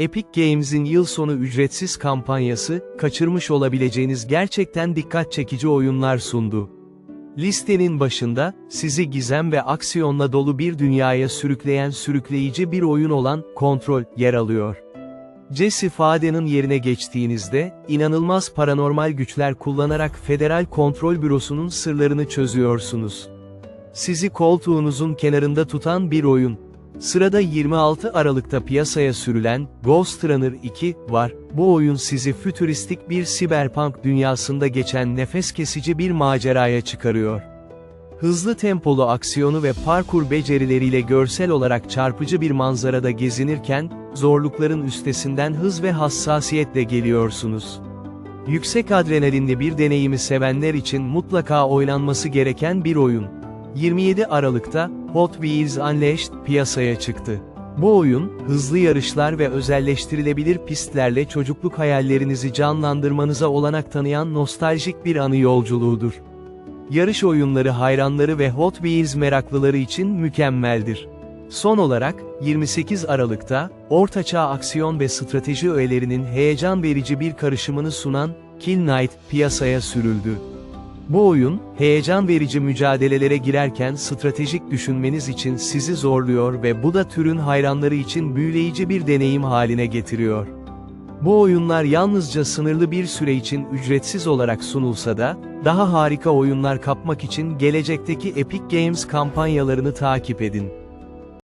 Epic Games'in yıl sonu ücretsiz kampanyası, kaçırmış olabileceğiniz gerçekten dikkat çekici oyunlar sundu. Listenin başında, sizi gizem ve aksiyonla dolu bir dünyaya sürükleyen sürükleyici bir oyun olan Control yer alıyor. Jesse Faden'ın yerine geçtiğinizde, inanılmaz paranormal güçler kullanarak Federal Kontrol Bürosu'nun sırlarını çözüyorsunuz. Sizi koltuğunuzun kenarında tutan bir oyun. Sırada 26 Aralık'ta piyasaya sürülen Ghost Runner 2 var. Bu oyun sizi fütüristik bir siberpunk dünyasında geçen nefes kesici bir maceraya çıkarıyor. Hızlı tempolu aksiyonu ve parkur becerileriyle görsel olarak çarpıcı bir manzarada gezinirken, zorlukların üstesinden hız ve hassasiyetle geliyorsunuz. Yüksek adrenalinli bir deneyimi sevenler için mutlaka oynanması gereken bir oyun. 27 Aralık'ta, Hot Wheels Unleashed piyasaya çıktı. Bu oyun, hızlı yarışlar ve özelleştirilebilir pistlerle çocukluk hayallerinizi canlandırmanıza olanak tanıyan nostaljik bir anı yolculuğudur. Yarış oyunları hayranları ve Hot Wheels meraklıları için mükemmeldir. Son olarak, 28 Aralık'ta, ortaçağ aksiyon ve strateji öğelerinin heyecan verici bir karışımını sunan, Kill Knight, piyasaya sürüldü. Bu oyun, heyecan verici mücadelelere girerken stratejik düşünmeniz için sizi zorluyor ve bu da türün hayranları için büyüleyici bir deneyim haline getiriyor. Bu oyunlar yalnızca sınırlı bir süre için ücretsiz olarak sunulsa da, daha harika oyunlar kapmak için gelecekteki Epic Games kampanyalarını takip edin.